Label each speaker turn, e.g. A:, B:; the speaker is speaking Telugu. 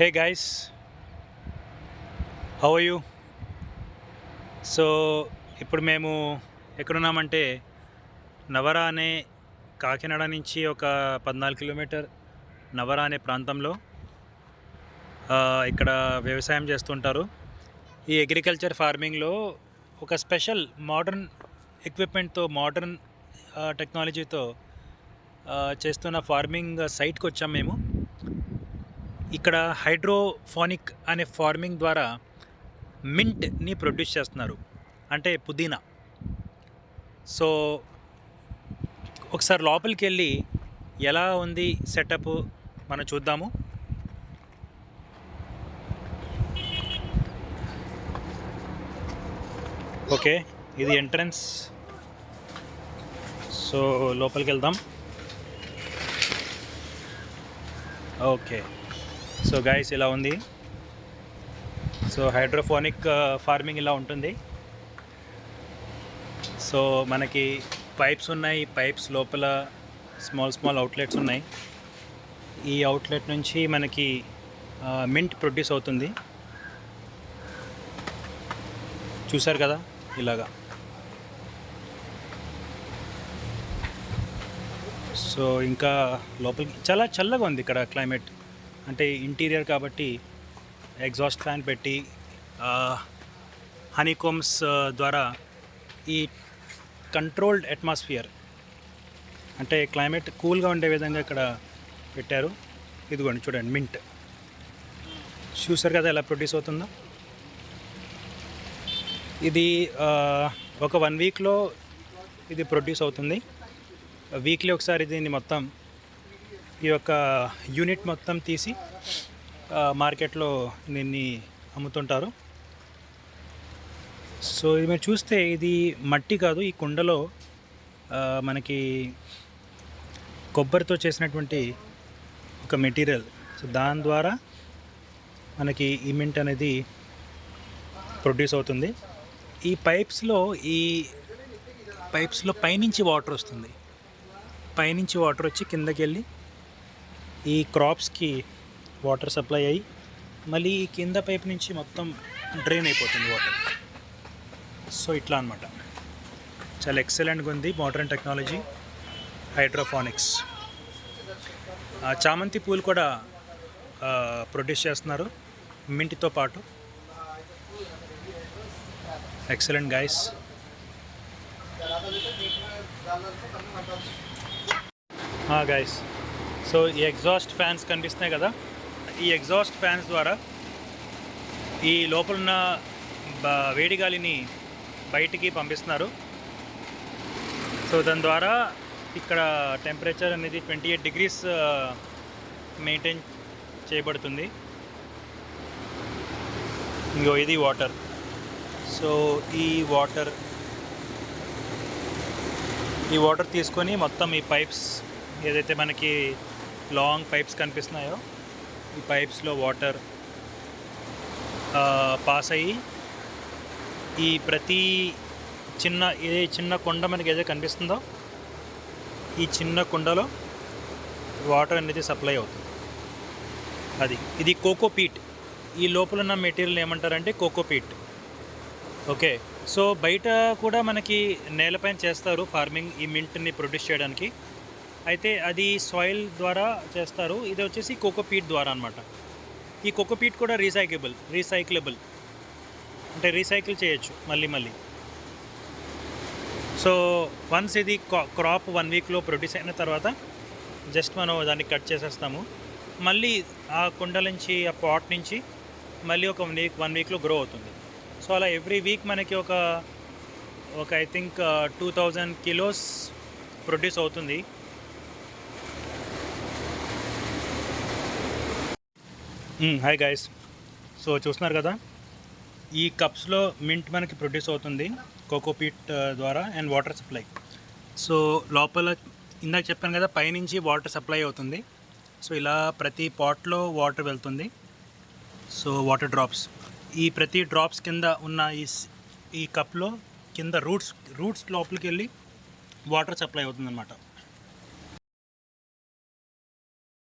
A: Hey guys how you so ఇప్పుడు మేము ఎక్కడున్నామంటే నవరా అనే కాకినాడ నుంచి ఒక పద్నాలుగు కిలోమీటర్ నవరా అనే ప్రాంతంలో ఇక్కడ వ్యవసాయం చేస్తుంటారు. ఈ అగ్రికల్చర్ ఫార్మింగ్లో ఒక స్పెషల్ మోడర్న్ ఎక్విప్మెంట్తో మోడర్న్ టెక్నాలజీతో చేస్తున్న ఫార్మింగ్ సైట్కి వచ్చాం మేము. ఇక్కడ హైడ్రోఫోనిక్ అనే ఫార్మింగ్ ద్వారా మింట్ని ప్రొడ్యూస్ చేస్తున్నారు. అంటే పుదీనా. సో ఒకసారి లోపలికి వెళ్ళి ఎలా ఉంది సెటప్ మనం చూద్దాము. ఓకే ఇది ఎంట్రన్స్. సో లోపలికి వెళ్దాం. ఓకే. సో గైస్ ఇలా ఉంది. సో హైడ్రోఫోనిక్ ఫార్మింగ్ uh, ఇలా ఉంటుంది. సో మనకి పైప్స్ ఉన్నాయి. పైప్స్ లోపల స్మాల్ స్మాల్ అవుట్లెట్స్ ఉన్నాయి. ఈ అవుట్లెట్ నుంచి మనకి uh, మింట్ ప్రొడ్యూస్ అవుతుంది. చూసారు కదా? ఇలాగా. సో ఇంకా లోపలికి చాలా చల్లగా ఉంది ఇక్కడ క్లైమేట్ అంటే ఇంటీరియర్ కాబట్టి ఎగ్జాస్ట్ ఫ్యాన్ పెట్టి హనీకోమ్స్ ద్వారా ఈ కంట్రోల్డ్ అట్మాస్ఫియర్ అంటే క్లైమేట్ కూల్గా ఉండే విధంగా ఇక్కడ పెట్టారు. ఇదిగోండి చూడండి మింట్. చూసారు కదా ఎలా ప్రొడ్యూస్ అవుతుందో? ఇది ఒక వన్ వీక్లో ఇది ప్రొడ్యూస్ అవుతుంది. వీక్లీ ఒకసారి దీన్ని మొత్తం ఈ యొక్క యూనిట్ మొత్తం తీసి మార్కెట్లో దీన్ని అమ్ముతుంటారు. సో ఇది మీరు చూస్తే ఇది మట్టి కాదు ఈ కుండలో మనకి కొబ్బరితో చేసినటువంటి ఒక మెటీరియల్. సో దాని ద్వారా మనకి ఈ మింట్ అనేది ప్రొడ్యూస్ అవుతుంది. ఈ పైప్స్లో ఈ పైప్స్లో పైనుంచి వాటర్ వస్తుంది. పైనుంచి వాటర్ వచ్చి కిందకి వెళ్ళి ఈ క్రాప్స్కి వాటర్ సప్లై అయ్యి మళ్ళీ ఈ కింద పైప్ నుంచి మొత్తం డ్రైన్ అయిపోతుంది వాటర్. సో ఇట్లా అనమాట చాలా ఎక్సలెంట్గా ఉంది మోడర్న్ టెక్నాలజీ హైడ్రోఫానిక్స్ చామంతి పూలు కూడా ప్రొడ్యూస్ చేస్తున్నారు. మింటితో పాటు. ఎక్సలెంట్ గైస్ గైస్ సో ఈ ఎగ్జాస్ట్ ఫ్యాన్స్ కనిపిస్తున్నాయి కదా? ఈ ఎగ్జాస్ట్ ఫ్యాన్స్ ద్వారా ఈ లోపలున్న బ- వేడి గాలిని బయటికి పంపిస్తున్నారు. సో దాని ద్వారా ఇక్కడ టెంపరేచర్ అనేది ట్వంటీ ఎయిట్ డిగ్రీస్ మెయింటైన్ చేయబడుతుంది. ఇంకో ఇది వాటర్ సో ఈ వాటర్ ఈ వాటర్ తీసుకొని మొత్తం ఈ పైప్స్ ఏదైతే మనకి లాంగ్ పైప్స్ కనిపిస్తున్నాయో? ఈ పైప్స్లో వాటర్ పాస్ అయ్యి ఈ ప్రతి చిన్న ఏ చిన్న కొండ మనకి ఏదైతే కనిపిస్తుందో ఈ చిన్న కుండలో వాటర్ అనేది సప్లై అవుతుంది. అది ఇది కోకోపీట్ ఈ లోపల ఉన్న మెటీరియల్ ఏమంటారంటే కోకోపీట్ ఓకే సో బయట కూడా మనకి నేలపైన చేస్తారు ఫార్మింగ్ ఈ మింట్ని ప్రొడ్యూస్ చేయడానికి. అయితే అది సాయిల్ ద్వారా చేస్తారు. ఇది వచ్చేసి కోకోపీట్ ద్వారా అనమాట ఈ కోకోపీట్ కూడా రీసైకబుల్ రీసైక్లబుల్ అంటే రీసైకిల్ చేయొచ్చు మళ్ళీ మళ్ళీ. సో వన్స్ ఇది క్రాప్ వన్ వీక్లో ప్రొడ్యూస్ అయిన తర్వాత జస్ట్ మనం దాన్ని కట్ చేసేస్తాము. మళ్ళీ ఆ కుండ నుంచి ఆ పాట్ నుంచి మళ్ళీ ఒక వన్ వీక్ వన్ వీక్లో గ్రో అవుతుంది. సో అలా ఎవ్రీ వీక్ మనకి ఒక ఒక I think two thousand kilos produce అవుతుంది. హాయ్ గైస్ సో చూస్తున్నారు కదా? ఈ కప్స్లో మింట్ మనకి ప్రొడ్యూస్ అవుతుంది కోకోపీట్ uh, ద్వారా అండ్ వాటర్ సప్లై సో లోపల ఇందాక చెప్పాను కదా పైనుంచి వాటర్ సప్లై అవుతుంది. సో ఇలా ప్రతి పాట్లో వాటర్ వెళ్తుంది. సో వాటర్ డ్రాప్స్ ఈ ప్రతి డ్రాప్స్ కింద ఉన్న ఈ ఈ కప్లో కింద రూట్స్ రూట్స్ లోపలికి వెళ్ళి వాటర్ సప్లై అవుతుందన్నమాట.